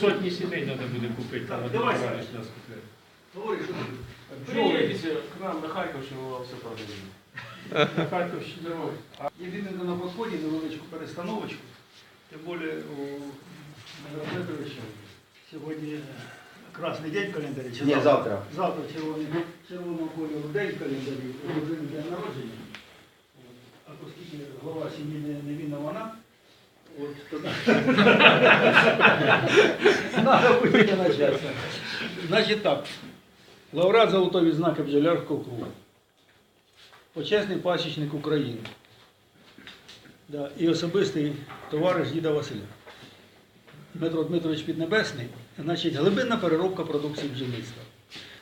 Сотні сімей треба буде купити. Там Давай, один нас купляє. говори. Приїдьте к нам на Харківщину, вам все продаємо. На Харківщині дорога. Єдине на підході невеличку перестановочку. Тим більше у Михайла сьогодні красний день в календарі. Чи Ні, завтра. Завтра червоний, червоного кольору день в календарі, у людини день народження. А оскільки голова сім'ї не, не він, вона, от тоді треба бути на час. Значить так, лауреат золотої відзнаки бджолярського кругу. Почесний пасічник України. Да, і особистий товариш діда Василя. Дмитро Дмитрович Піднебесний, значить, глибинна переробка продукції бджільництва.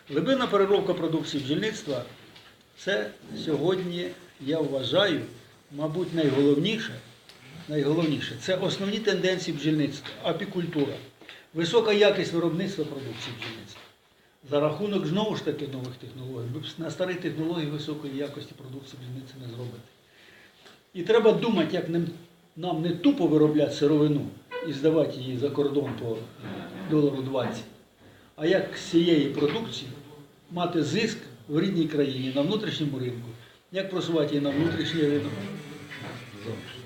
Глибинна переробка продукції бджільництва це сьогодні, я вважаю, мабуть, найголовніше, найголовніше це основні тенденції бджільництва, апікультура, висока якість виробництва продукції бджільництва. За рахунок знову ж таки нових технологій. На старій технології високої якості продукції бджільниці не зробите. І треба думати, як нам не тупо виробляти сировину і здавати її за кордон по долару 20, а як з цієї продукції мати зиск в рідній країні, на внутрішньому ринку, як просувати її на внутрішній ринок.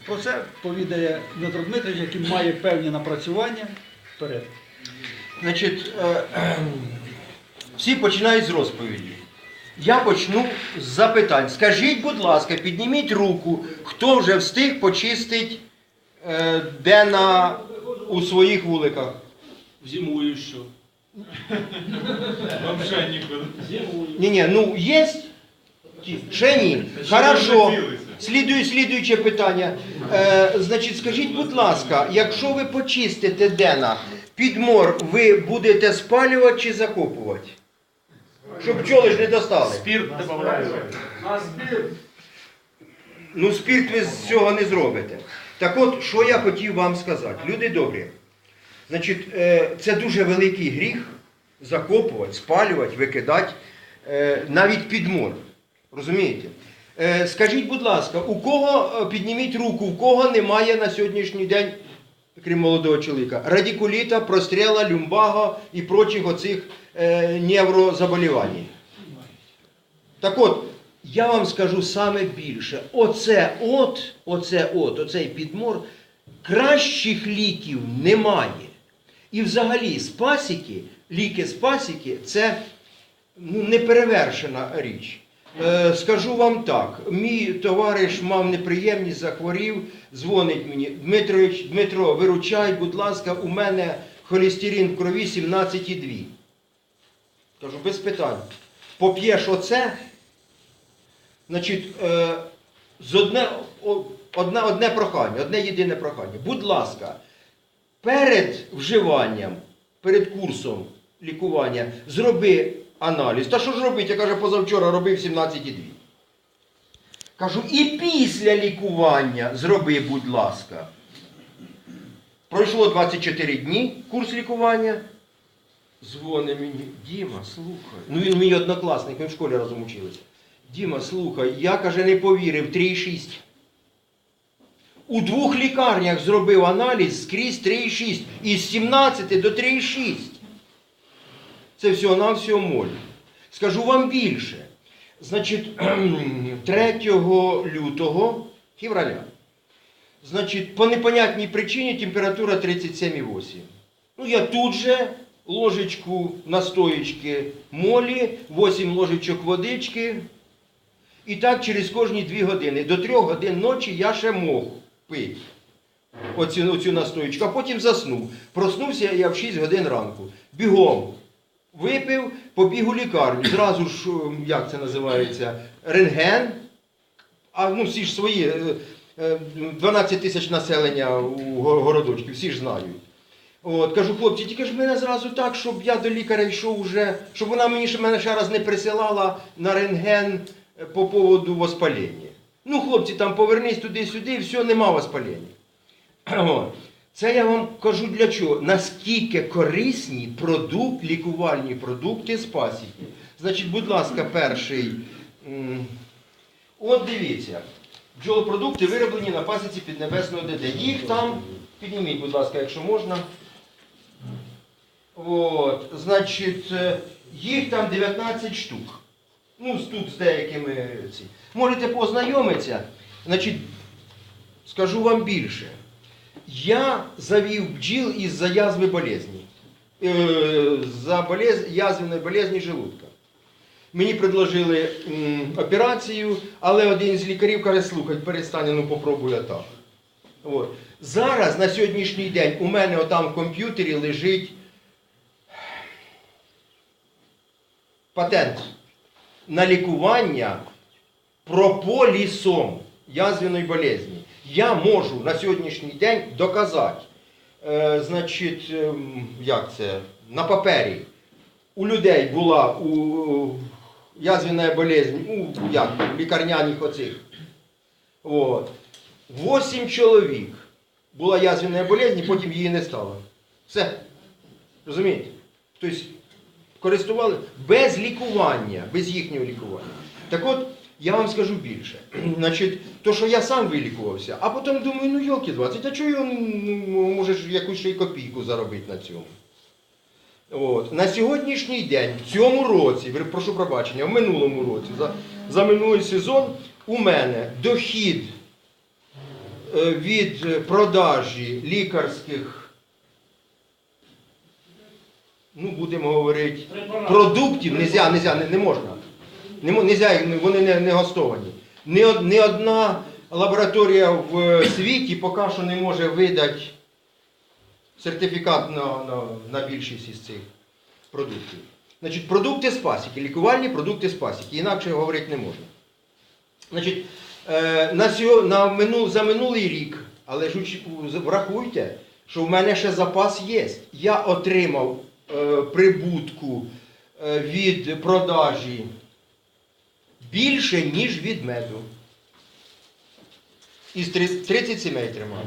Про це повідає Дмитро Дмитрович, який має певні напрацювання. Вперед. Значить, е, всі починають з розповіді. Я почну з запитань. Скажіть, будь ласка, підніміть руку, хто вже встиг почистити е, Дена у своїх вуликах. Зимую що? Вообще нікуди. Ні, ні, ну є? Ще ні. Хорошо. Слідує, слідуюче питання. Е, значить, скажіть, будь ласка, якщо ви почистите Дена, підмор ви будете спалювати чи закопувати? Щоб пчоли ж не достали. Спірт додаємо. На збір Ну, спірт ви з цього не зробите. Так от, що я хотів вам сказати, люди добрі. Значить, е, це дуже великий гріх закопувати, спалювати, викидати, е, навіть підмор. Розумієте? Е, Скажіть, будь ласка, у кого підніміть руку, у кого немає на сьогоднішній день, крім молодого чоловіка, радикуліта, простріла, люмбага і прочих оцих неврозаболівань? Так от, я вам скажу саме більше. Оце от, оце от, оцей підмор, кращих ліків немає. І взагалі з пасіки, ліки з пасіки це ну, неперевершена річ. Е, скажу вам так, мій товариш мав неприємність, захворів, дзвонить мені. Дмитрович, Дмитро, виручай, будь ласка, у мене холестерин в крові 17,2. Кажу, без питань. Поп'єш оце, Значить, е, з одне, одне, одне прохання, одне єдине прохання. Будь ласка, перед вживанням, перед курсом лікування, зроби аналіз. Та що ж робити? Я каже, позавчора робив 17,2. Кажу, і після лікування зроби, будь ласка. Пройшло 24 дні курс лікування. Дзвони мені, Діма, слухай. Ну він мій однокласник, ми в школі разом училися. Діма, слухай, я каже, не повірив, 3,6. У двох лікарнях зробив аналіз скрізь 3,6. Із 17 до 3,6. Це всього на всього моль. Скажу вам більше. Значить, 3 лютого, февраля, значить, по непонятній причині температура 37,8. Ну, я тут же ложечку настоечки молі, 8 ложечок водички. І так через кожні 2 години. До 3 годин ночі я ще мог пити оцю, оцю настоечку, а потім заснув. Проснувся я в 6 годин ранку. Бігом. Випив, побіг у лікарню. Зразу ж, ем, як це називається, рентген. А ну всі ж свої, е, е, 12 тисяч населення у го- городочку, всі ж знають. От, кажу, хлопці, тільки ж мене зразу так, щоб я до лікаря йшов уже, щоб вона мені ще мене ще раз не присилала на рентген е, по поводу воспалення. Ну, хлопці, там повернись туди-сюди, все, нема воспалення. Це я вам кажу для чого? Наскільки корисні продукт, лікувальні продукти з. Значить, будь ласка, перший. От дивіться. Бджолопродукти вироблені на пасіці піднебесного ДД. Їх там, підніміть, будь ласка, якщо можна. От, значить, е, їх там 19 штук. Ну, тут з деякими ці. Можете познайомитися. Значить, скажу вам більше. Я завів бджіл із-за язви болезні. Е, за болез... язвеної болезні желудка. Мені предложили м, операцію, але один з лікарів каже, слухай, перестань, ну попробуй так. От. Зараз, на сьогоднішній день, у мене отам в комп'ютері лежить патент на лікування прополісом язвіної болезні. Я можу на сьогоднішній день доказати, е, значить, ем, як це, на папері у людей була у, язвіна болезнь, у як, лікарняних оцих. От. Восім чоловік була язвіна болезнь, потім її не стало. Все. Розумієте? Тобто користували без лікування, без їхнього лікування. Так от, я вам скажу більше. Значить, то, що я сам вилікувався, а потім думаю, ну йолки 20, а чого я ну, може якусь ще й копійку заробити на цьому? От. На сьогоднішній день, в цьому році, прошу пробачення, в минулому році, за, за минулий сезон, у мене дохід е, від е, продажі лікарських, ну будемо говорити, продуктів, нельзя, нельзя, не, не можна. Не, нельзя, вони не, не гостовані. Ні, ні одна лабораторія в е, світі поки що не може видати сертифікат на, на, на більшість із цих продуктів. Значить, продукти з пасіки, лікувальні продукти з пасіки, інакше говорити не можна. Значить, е, на сьо, на мину, за минулий рік, але ж врахуйте, що в мене ще запас є. Я отримав прибутку е, від продажі більше, ніж від меду. Із 30 сімей тримав.